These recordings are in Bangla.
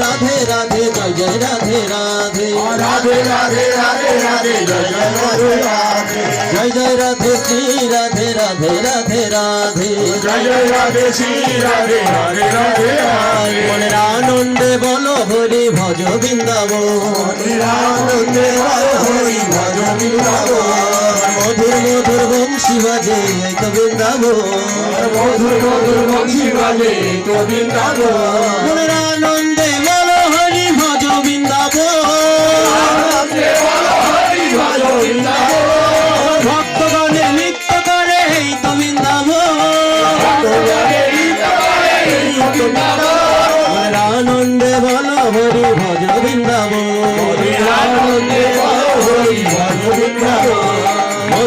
রাধে রাধে জয় জয় রাধে রাধে। রাধে রাধে রাধে রাধে জয় জয় রাধে রাধে। জয় জয় রাধে শ্রী রাধে রাধে রাধে রাধে। জয় জয় রাধে শ্রী রাধে রাধে রাধে রাধে। মনের আনন্দে বল হরি ভজ বৃন্দাবন। আনন্দে বল হরি ভজ বৃন্দাবন। মধুর মধুর বংশী বাজে তো বৃন্দাবন। মধুর মধুর বংশী বাজে তো বৃন্দাবন। মনের আনন্দ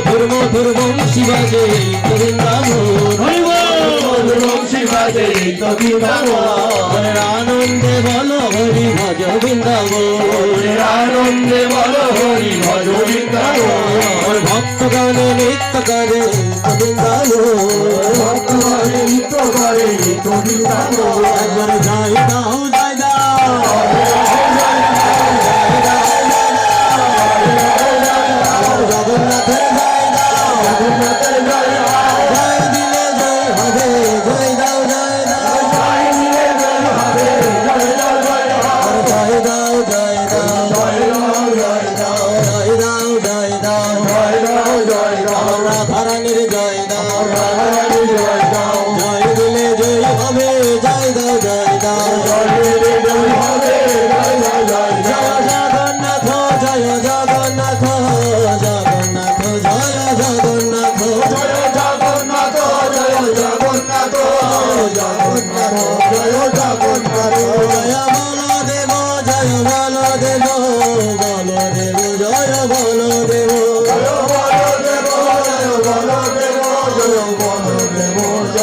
মধুর মধুর বংশী বাজে এই তো বৃন্দাবন হরি বল। মধুর বংশী বাজে তো বৃন্দাবন মনের আনন্দে বলো হরি ভজ বৃন্দাবন আনন্দে বলো হরি ভজ বৃন্দাবন আমার ভক্তগণে নৃত্য করে বৃন্দাবন ভক্ত হরে নিত্য করে তো বৃন্দাবন যাই দাও দাও রাধারানী জয় রাম জয়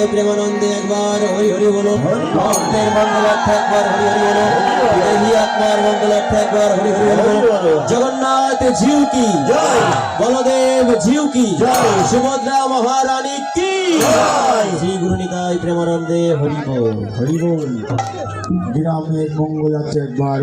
নিতাই প্রেমানন্দে একবার হরি হরি বলো। ভক্তের মঙ্গলার্থ একবার হরি হরি বলো। বিদেহী আত্মার মঙ্গলার্থ একবার হরি হরি বলো। জগন্নাথ জিউ কি? জয়। বলদেব জিউ কি? জয়। সুভদ্রা মহারানী কি? জয়। শ্রী গুরু নিতাই প্রেমানন্দে হরি বল হরি বল। গ্রামের মঙ্গল আছে একবার